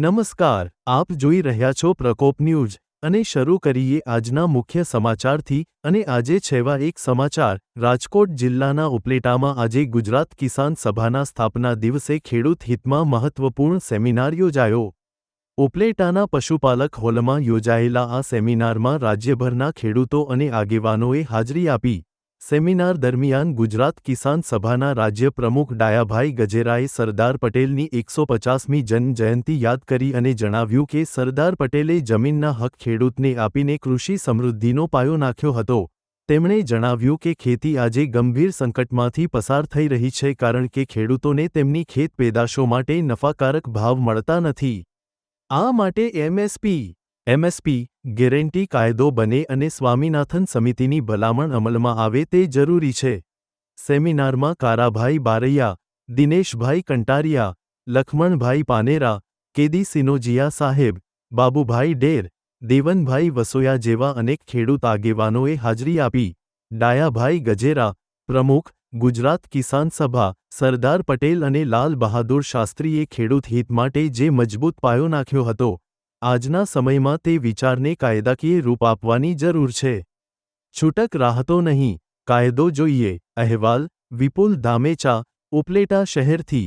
નમસ્કાર, આપ જોઈ રહ્યા છો પ્રકોપ ન્યૂઝ અને શરૂ કરીએ આજના મુખ્ય સમાચારથી અને આજે છેવા એક સમાચાર, રાજકોટ જિલ્લાના ઉપલેટામાં આજે ગુજરાત કિસાન સભાના સ્થાપના દિવસે ખેડૂત હિતમાં મહત્વપૂર્ણ સેમિનાર યોજાયો. ઉપલેટાના પશુપાલક હોલમાં યોજાયેલા આ સેમિનારમાં રાજ્યભરના ખેડૂતો અને આગેવાનોએ હાજરી આપી. સેમિનાર દરમિયાન ગુજરાત કિસાન સભાના રાજ્ય પ્રમુખ ડાયાભાઈ ગજેરાએ સરદાર પટેલની એકસો પચાસમી જન્મજયંતિ યાદ કરી અને જણાવ્યું કે સરદાર પટેલે જમીનના હક ખેડૂતને આપીને કૃષિ સમૃદ્ધિનો પાયો નાખ્યો હતો. તેમણે જણાવ્યું કે ખેતી આજે ગંભીર સંકટમાંથી પસાર થઈ રહી છે કારણ કે ખેડૂતોને તેમની ખેત પેદાશો માટે નફાકારક ભાવ મળતા નથી. આ માટે એમએસપી એમએસપી ગેરંટી કાયદો બને અને સ્વામીનાથન સમિતિની ભલામણ અમલમાં આવે તે જરૂરી છે. સેમિનારમાં કારાભાઈ બારૈયા, દિનેશભાઈ કંટારિયા, લખમણભાઈ પાનેરા, કેદી સિનોજિયા સાહેબ, બાબુભાઈ ડેર, દેવનભાઈ વસોયા જેવા અનેક ખેડૂત આગેવાનોએ હાજરી આપી. ડાયાભાઈ ગજેરા, પ્રમુખ, ગુજરાત કિસાન સભા, સરદાર પટેલ અને લાલ બહાદુર શાસ્ત્રીએ ખેડૂત હિત માટે જે મજબૂત પાયો નાખ્યો હતો આજના સમયમાં તે વિચારને કાયદાકીય રૂપ આપવાની જરૂર છે. છૂટક રાહતો નહીં, કાયદો જોઈએ, અહેવાલ, વિપુલ ધામેચા, ઉપલેટા શહેરથી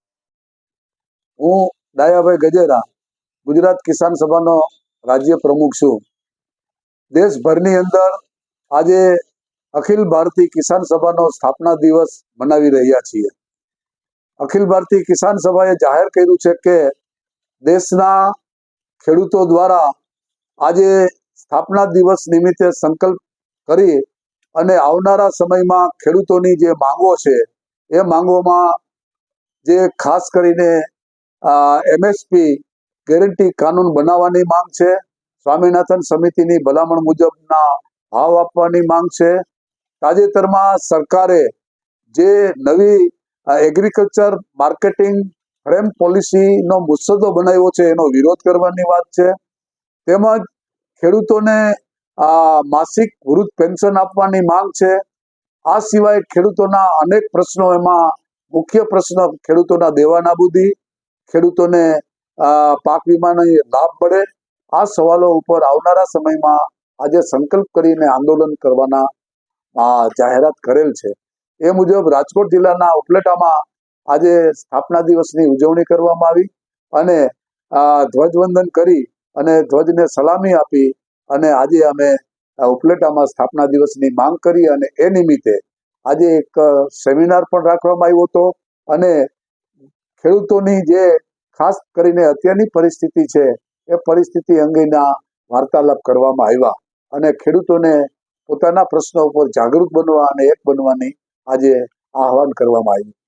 હું ડાયાભાઈ ગજેરા, ગુજરાત કિસાન સભાનો રાજ્ય પ્રમુખ છું. દેશભરની અંદર આજે અખિલ ભારતીય કિસાન સભાનો સ્થાપના દિવસ મનાવી રહ્યા છીએ. અખિલ ભારતીય કિસાન સભાએ જાહેર કર્યું છે કે દેશના ખેડૂતો દ્વારા આજે સ્થાપના દિવસ નિમિત્તે સંકલ્પ કરી અને આવનારા સમયમાં ખેડૂતોની જે માંગો છે, એ માંગોમાં જે ખાસ કરીને એમએસપી ગેરંટી કાનૂન બનાવવાની માંગ છે. સ્વામિનાથન સમિતિની ભલામણ મુજબના ભાવ આપવાની માંગ છે. તાજેતરમાં સરકારે જે નવી એગ્રીકલ્ચર માર્કેટિંગ ફ્રેમ પોલિસીનો મુસદ્દો બનાવ્યો છે, એનો વિરોધ કરવાની વાત છે. તેમજ ખેડૂતોને માસિક વૃદ્ધ પેન્શન આપવાની માંગ છે. આ સિવાય ખેડૂતોના અનેક પ્રશ્નો, એમાં મુખ્ય પ્રશ્ન ખેડૂતોના દેવા નાબૂદી ખેડૂતોને પાક વીમાનો લાભ મળે. આ સવાલો ઉપર આવનારા સમયમાં આજે સંકલ્પ કરીને આંદોલન કરવાના જાહેરાત કરેલ છે. એ મુજબ રાજકોટ જિલ્લાના ઉપલેટામાં આજે સ્થાપના દિવસની ઉજવણી કરવામાં આવી અને ધ્વજવંદન કરી અને ધ્વજને સલામી આપી અને આજે અમે ઉપલેટામાં સ્થાપના દિવસની માંગ કરી અને એ નિમિત્તે આજે એક સેમિનાર પણ રાખવામાં આવ્યો હતો. અને ખેડૂતોની જે ખાસ કરીને અત્યારની પરિસ્થિતિ છે, એ પરિસ્થિતિ અંગેના વાર્તાલાપ કરવામાં આવ્યા અને ખેડૂતોને પોતાના પ્રશ્નો ઉપર જાગૃત બનવા અને એક બનવાની આજે આહવાન કરવામાં આવ્યું.